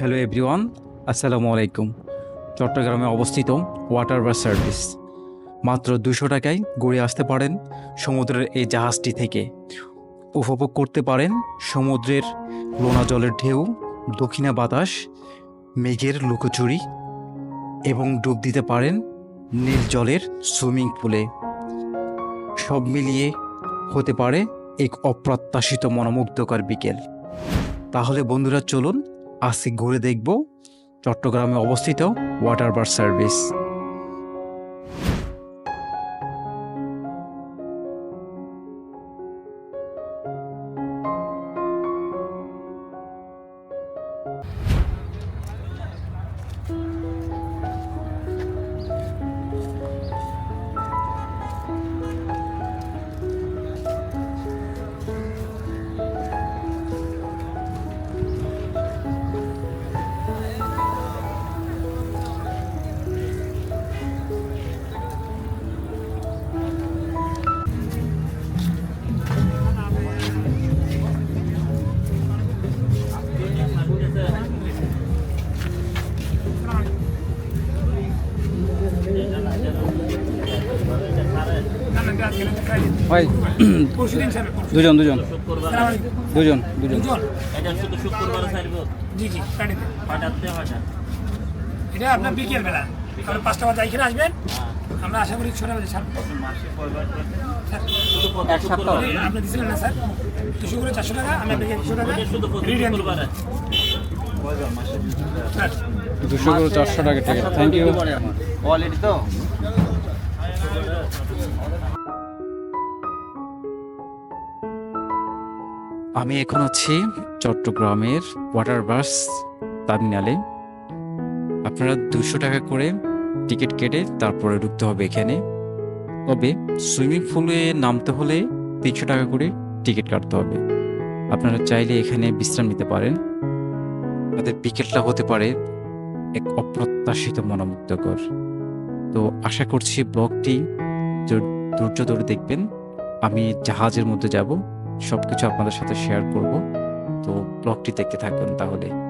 Hello everyone আসসালামু আলাইকুম চট্টগ্রামে অবস্থিত ওয়াটার বাস সার্ভিস মাত্র দুশো টাকায় ঘুরে আসতে পারেন সমুদ্রের এই জাহাজটি থেকে। উপভোগ করতে পারেন সমুদ্রের লোনা জলের ঢেউ, দক্ষিণা বাতাস, মেঘের লুকোচুরি এবং ডুব দিতে পারেন নীল জলের সুইমিং পুলে। সব মিলিয়ে হতে পারে এক অপ্রত্যাশিত মনোমুগ্ধকর বিকেল। তাহলে বন্ধুরা, চলুন আজকে ঘুরে দেখব। চট্টগ্রামে অবস্থিত ওয়াটার বার সার্ভিস ভাই দুজন দুজন। দুজন দুজন। দুজন। এটা আপনার বিকেল বেলা। আমরা পাঁচটা বাজে এখানে আসবেন। আমরা আশা করি ছটা বাজে ছাড়বো আপনি দিছিলেন না স্যার? দুশো করে চারশো টাকা আমি আপনাকে একশো টাকা। দুশো করে চারশো টাকা ঠিক আছে থ্যাংক ইউ অলরেডি তো? আমি এখন আছি চট্টগ্রামের ওয়াটার বাস টার্মিনালে আপনারা দুশো টাকা করে টিকিট কেটে তারপরে ঢুকতে হবে এখানে। তবে সুইমিং পুলে নামতে হলে তিনশো টাকা করে টিকিট কাটতে হবে। আপনারা চাইলে এখানে বিশ্রাম নিতে পারেন। তাদের বিকেলটা হতে পারে এক অপ্রত্যাশিত মনোমুগ্ধকর। তো আশা করছি ব্লগটি ধৈর্য ধরে দেখবেন। আমি জাহাজের মধ্যে যাব। সব কিছু আপনাদের সাথে শেয়ার করব। তো ব্লগটি দেখতে থাকবেন তাহলে।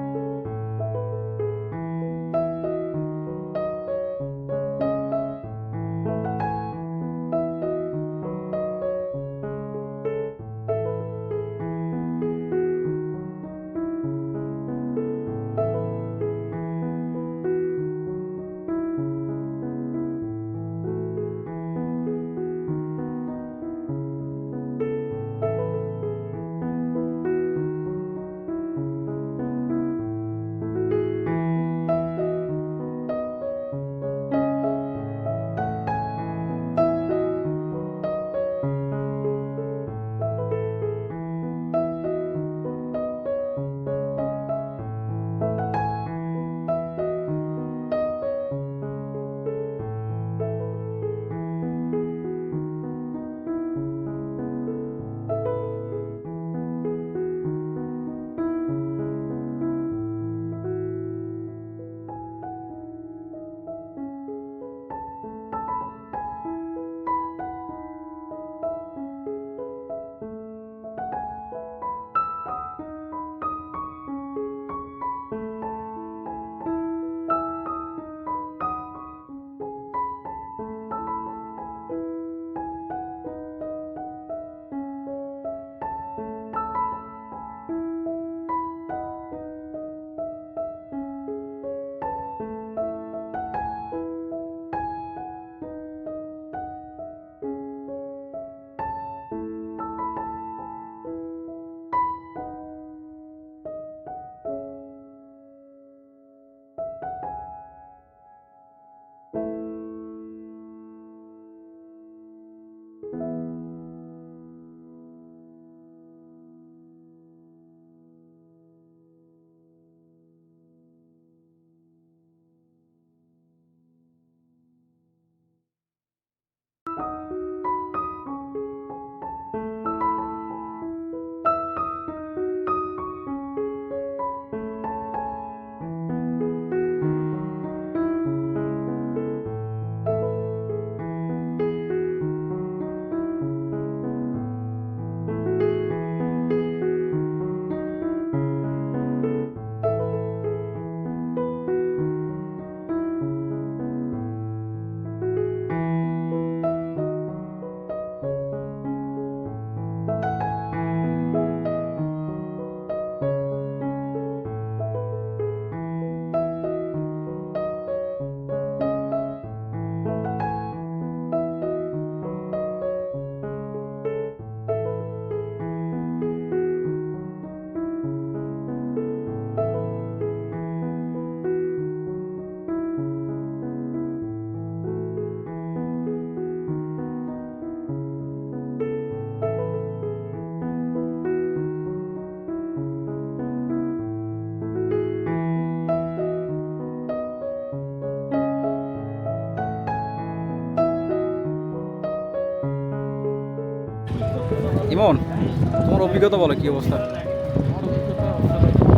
ইমন তোমার অভিজ্ঞতা বলো কি অবস্থা?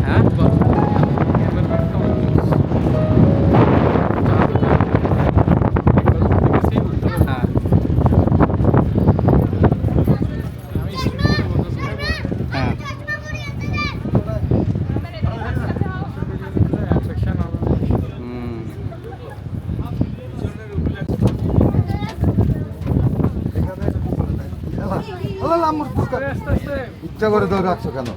হ্যাঁ? ইচ্ছা করে ধরে রাখছো কেন?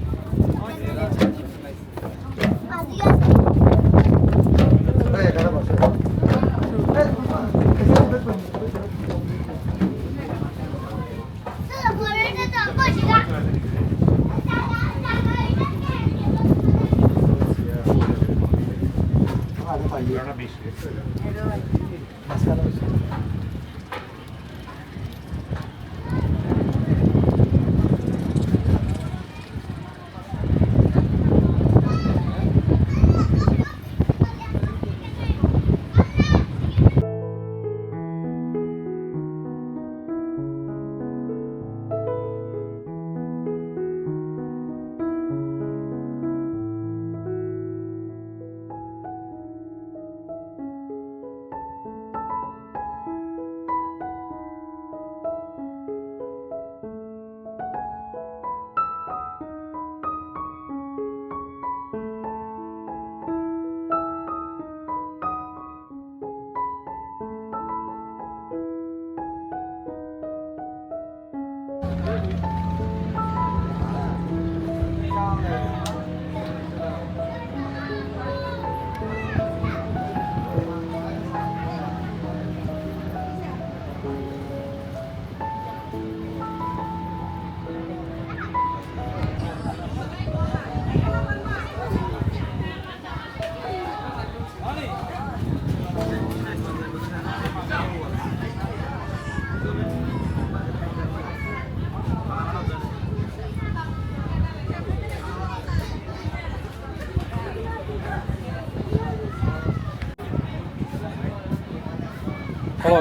বলো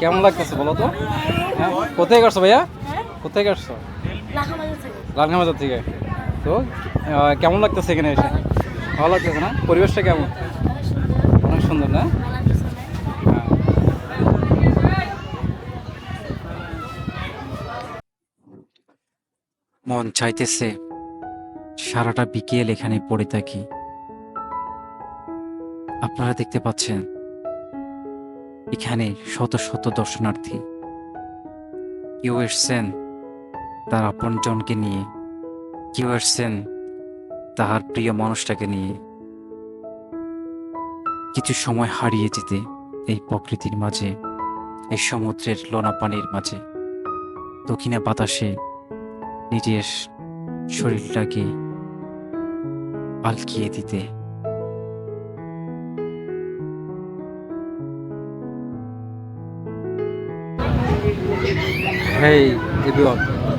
কেমন লাগতেছে বলো তো? হ্যাঁ কোথায় কাটছো ভাইয়া? কোথায় কাটছো লালখামাজার থেকে। তো কেমন লাগতেছে এখানে এসে? ভালো লাগতেছে না? পরিবেশটা কেমন? অনেক সুন্দর, না? মন চাইতেছে সারাটা বিকেল এখানে পড়ে থাকি। আপনারা দেখতে পাচ্ছেন এখানে শত শত দর্শনার্থী। কেউ এসছেন তার আপনজনকে নিয়ে, কেউ এসছেন তাহার প্রিয় মানুষটাকে নিয়ে। কিছু সময় হারিয়ে যেতে এই প্রকৃতির মাঝে, এই সমুদ্রের লোনা পানির মাঝে। দক্ষিণে বাতাসে নিজের শরীরটাকে আলকিয়ে দিতে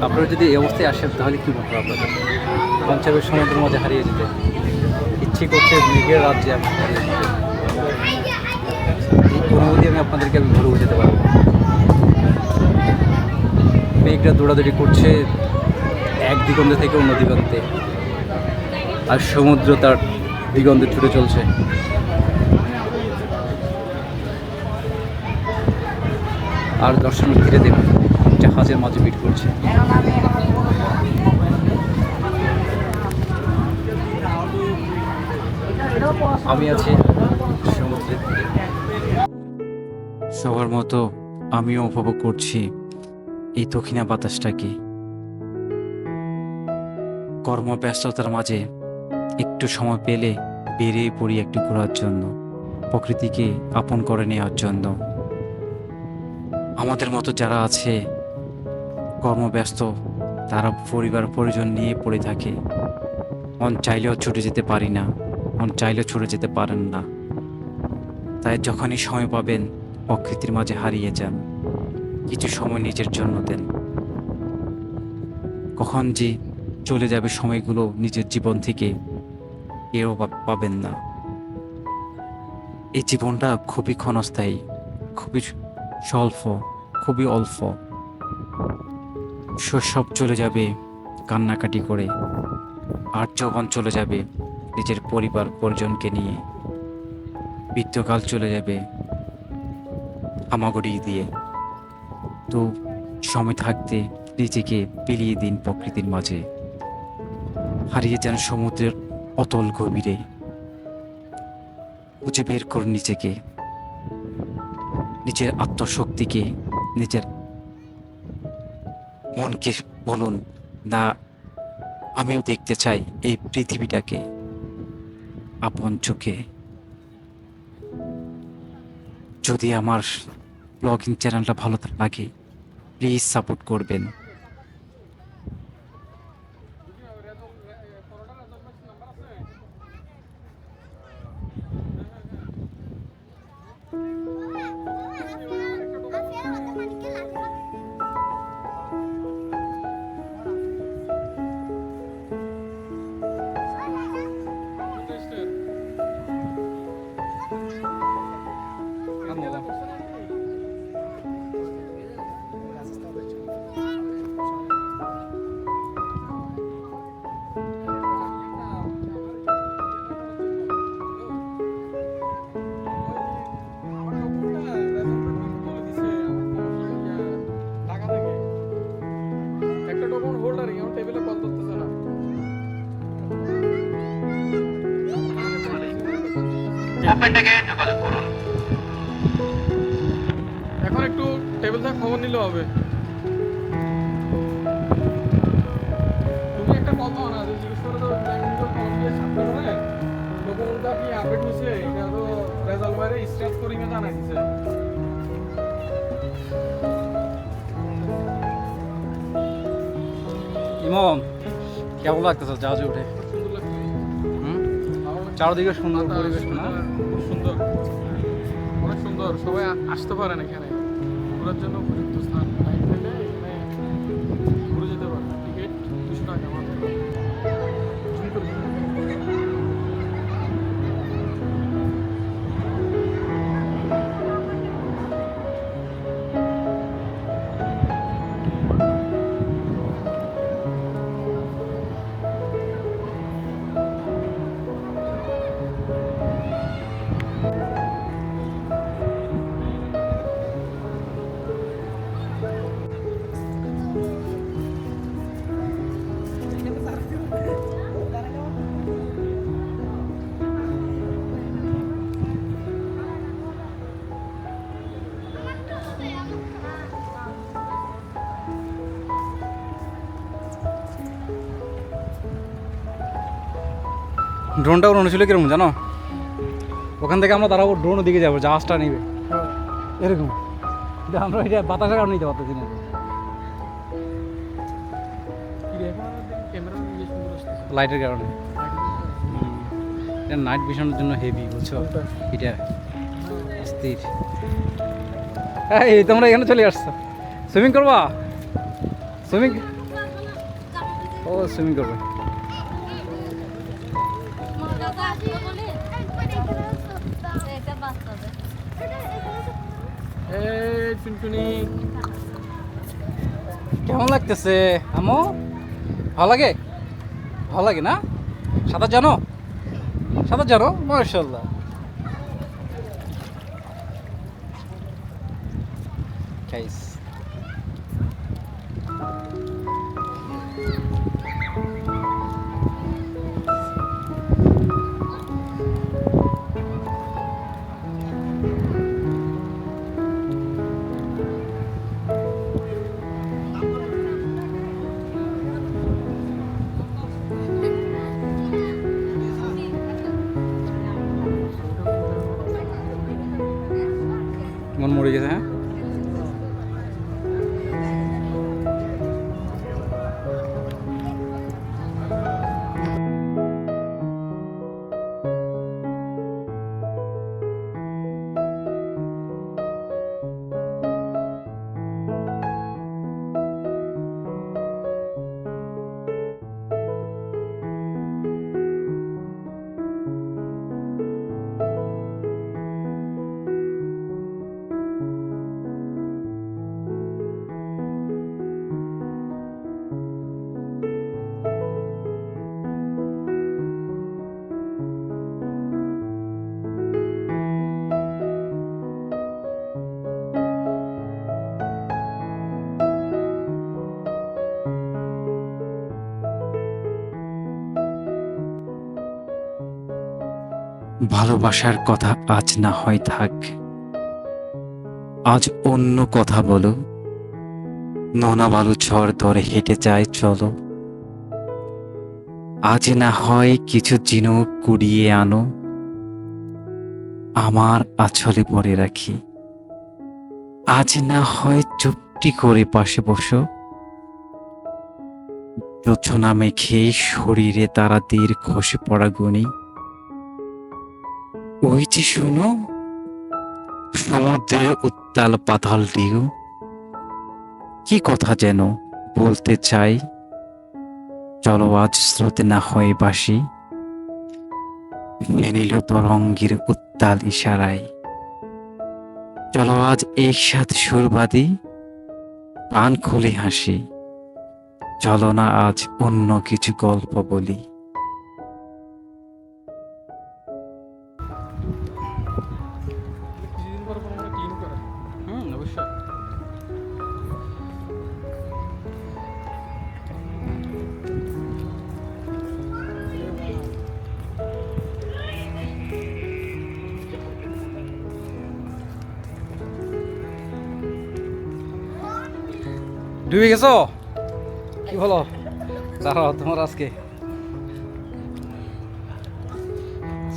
আপনারা যদি এই অবস্থায় আসেন, তাহলে কী বলব আপনাদের? পঞ্চাবের সমুদ্রের মাঝে হারিয়ে যেতে। ইচ্ছে করছে মেঘের রাজ্যে আমি এই অনুভূতি আমি আপনাদেরকে আমি ঘুরে বোঝাতে পারব। মেঘটা দৌড়াদৌড়ি করছে এক দিগন্ত থেকে অন্য দিগন্তে। আর সমুদ্র তার দিগন্তে ছুটে চলছে। আর দর্শন দর্শনার্থীরা দেখুন। জাহাজের মাঝে বিট করছে। আমি আছি সবার মতো আমিও উপভোগ করছি এই দক্ষিণা বাতাসটাকে। কর্মব্যস্ততার মাঝে একটু সময় পেলে বেরিয়ে পড়ি একটু ঘোরার জন্য, প্রকৃতিকে আপন করে নেওয়ার জন্য। আমাদের মতো যারা আছে কর্মব্যস্ত, তারা পরিবার পরিজন নিয়ে পড়ে থাকে। মন চাইলেও ছুটে যেতে পারি না, মন চাইলেও ছুটে যেতে পারেন না। তাই যখনই সময় পাবেন, প্রকৃতির মাঝে হারিয়ে যান। কিছু সময় নিজের জন্য দেন। কখন যে চলে যাবে সময়গুলো নিজের জীবন থেকে এও পাবেন না। এই জীবনটা খুবই ক্ষণস্থায়ী, খুবই স্বল্প, খুবই অল্প। শৈশব চলে যাবে কান্নাকাটি করে, আর যৌবন চলে যাবে নিজের পরিবার পরিজনকে নিয়ে। বৃদ্ধকাল চলে যাবে হামাগুড়ি দিয়ে। তো সময় থাকতে নিজেকে বিলিয়ে দিন প্রকৃতির মাঝে। হারিয়ে যান সমুদ্রের অতল গভীরে। খুঁজে বের করুন নিজেকে, নিজের আত্মশক্তিকে, নিজের মনকে বলুন, না, আমিও দেখতে চাই এই পৃথিবীটাকে আপন চোখে। যদি আমার ব্লগিং চ্যানেলটা ভালো লাগে, প্লিজ সাপোর্ট করবেন। এখন একটু টেবিল থেকে খবর নিলে হবে। তুমি একটা দাও না যে জিজ্ঞেস করে তো ব্যাংক খবর দিয়ে করে ডকুমেন্টটা কি আপডেট হয়েছে? এটা তো রেজাল্ট বাইরে স্ট্রেচ করিং এ জানাই দিছে ইমন কেমন লাগতেছে? জাহাজে উঠে। চারদিকে সুন্দর পরিবেশ না? সবাই আসতে পারেন এখানে। ঘোরার জন্য উপযুক্ত ড্রোনটা উড়ানো ছিল কীরকম জানো? ওখান থেকে আমরা দাঁড়াবো ড্রোন দিকে যাব জাহাজটা নিবে। এরকম। কিন্তু আমরা এটা বাতাসের কারণে নিতে পারতেছি না। লাইটের কারণে। এটা নাইট ভিশনের জন্য হেভি বুঝছ? এটা অস্থির। এই তোমরা এখানে চলে আসছো। সুইমিং করবা? সুইমিং ও সুইমিং করবে। কেমন লাগতেছে? আমো ভালো লাগে? ভালো লাগে না? সাঁতার জানো? সাঁতার জানো? মার্শাল্লাহ গাইস ভালোবাসার কথা আজ না হয় থাক। আজ অন্য কথা বলো। নোনা বালু ঝড় ধরে হেঁটে যায়, চলো। আজ না হয় কিছু জিনুক কুড়িয়ে আনো। আমার আছলে পরে রাখি। আজ না হয় চুপটি করে পাশে বসো। যোচনা মেখে শরীরে তারা তীর খসে পড়া গুণী। ওই যে শুনো। সমুদ্রের উত্তাল পাতাল ঢেউ কি কথা যেন বলতে চাই। চলো আজ স্রোতে না হয়ে বাসি। নিল তরঙ্গের উত্তাল ইশারায়। চলো আজ একসাথে সুরবাদী প্রাণ খুলে হাসি। চলো না আজ অন্য কিছু গল্প বলি। ডুবে গেছো কি বলো দাঁড়াও তোমার আজকে।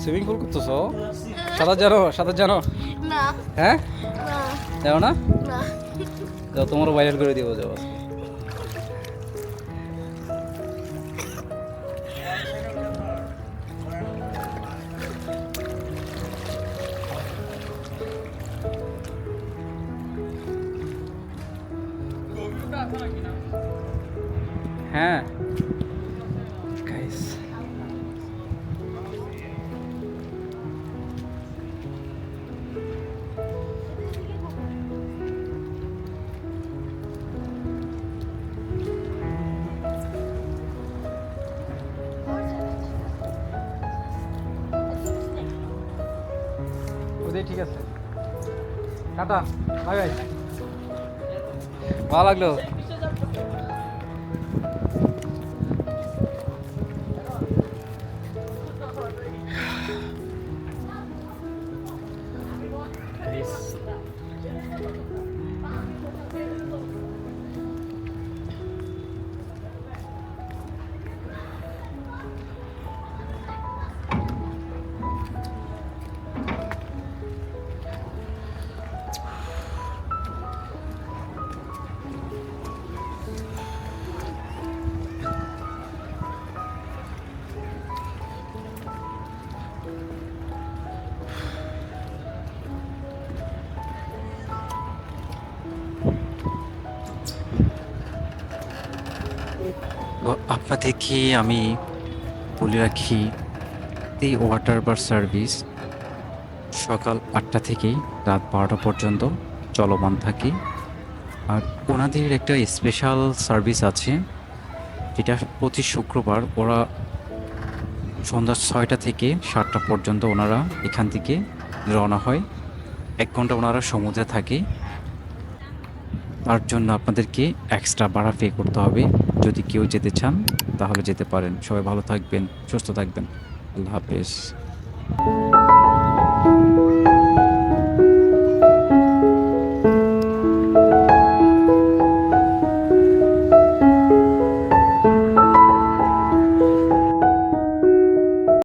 সুইমিং পুল করতেছো? সাঁতার জানো সাঁতার জানো? হ্যাঁ? যাও জানো না? না। যাও তোমারও ভাইরাল করে দিব যাও আজকে। ঠিক আছে। Tata bye bye. ভালো লাগল? আপনাদেরকে আমি বলে রাখি, এই ওয়াটার বার সার্ভিস সকাল আটটা থেকে রাত বারোটা পর্যন্ত চলমান থাকে। আর ওনাদের একটা স্পেশাল সার্ভিস আছে, যেটা প্রতি শুক্রবার ওরা সন্ধ্যা ছয়টা থেকে সাতটা পর্যন্ত ওনারা এখান থেকে রওনা হয়। এক ঘণ্টা ওনারা সমুদ্রে থাকে। তার জন্য আপনাদেরকে এক্সট্রা ভাড়া পে করতে হবে। যদি কেউ যেতে চান তাহলে যেতে পারেন। সবাই ভালো থাকবেন সুস্থ থাকবেন। আল্লাহ হাফেজ।